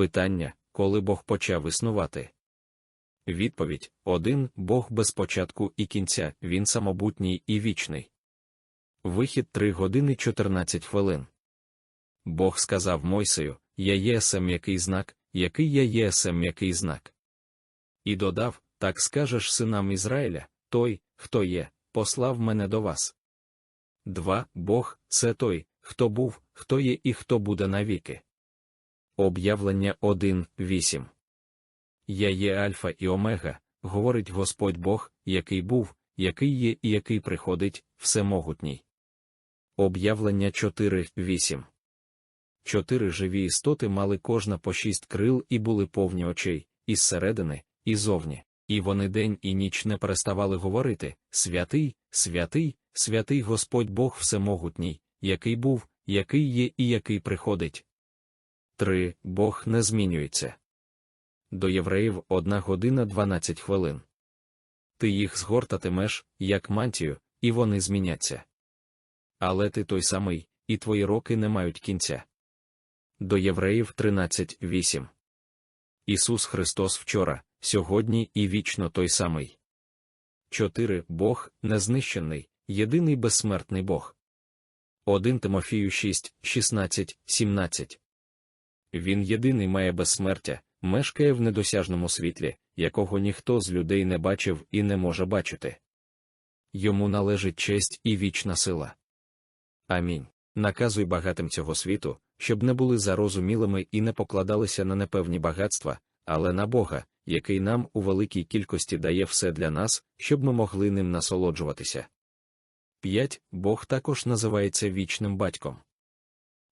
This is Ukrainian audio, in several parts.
Питання, коли Бог почав існувати. Відповідь: один Бог без початку і кінця, він самобутній і вічний. Вихід 3 години 14 хвилин. Бог сказав Мойсею: Я єсем який знак, який я єсем який знак. І додав: Так скажеш синам Ізраїля, той, хто є, послав мене до вас. 2. Бог це той, хто був, хто є і хто буде навіки. Об'явлення 1.8 Я є Альфа і Омега, говорить Господь Бог, який був, який є і який приходить, всемогутній. Об'явлення 4.8 Чотири живі істоти мали кожна по шість крил і були повні очей, і зсередини, і зовні, і вони день і ніч не переставали говорити Святий, святий, святий Господь Бог Всемогутній, який був, який є і який приходить. 3. Бог не змінюється. До євреїв 1 година 12 хвилин. Ти їх згортатимеш, як мантію, і вони зміняться. Але ти той самий, і твої роки не мають кінця. До євреїв 13.8. Ісус Христос вчора, сьогодні і вічно той самий. 4. Бог незнищений, єдиний безсмертний Бог. 1 Тимофію 6, 16, 17. Він єдиний має безсмертя, мешкає в недосяжному світлі, якого ніхто з людей не бачив і не може бачити. Йому належить честь і вічна сила. Амінь. Наказуй багатим цього світу, щоб не були зарозумілими і не покладалися на непевні багатства, але на Бога, який нам у великій кількості дає все для нас, щоб ми могли ним насолоджуватися. 5. Бог також називається вічним батьком.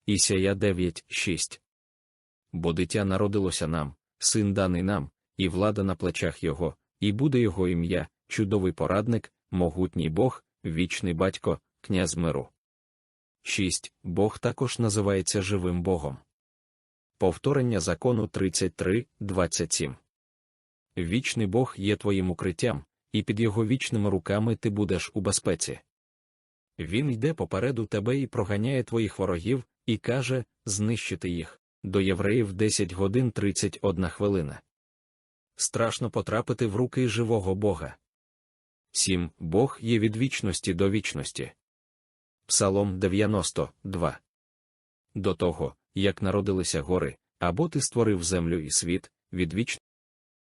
Ісія 9, 6. Бо дитя народилося нам, син даний нам, і влада на плечах його, і буде його ім'я, чудовий порадник, могутній Бог, вічний батько, князь миру. 6. Бог також називається живим Богом. Повторення закону 33, 27. Вічний Бог є твоїм укриттям, і під його вічними руками ти будеш у безпеці. Він йде попереду тебе і проганяє твоїх ворогів, і каже знищити їх. До євреїв 10 годин 31 хвилина. Страшно потрапити в руки живого Бога. 7. Бог є від вічності до вічності. Псалом 92. До того, як народилися гори, або ти створив землю і світ, від вічності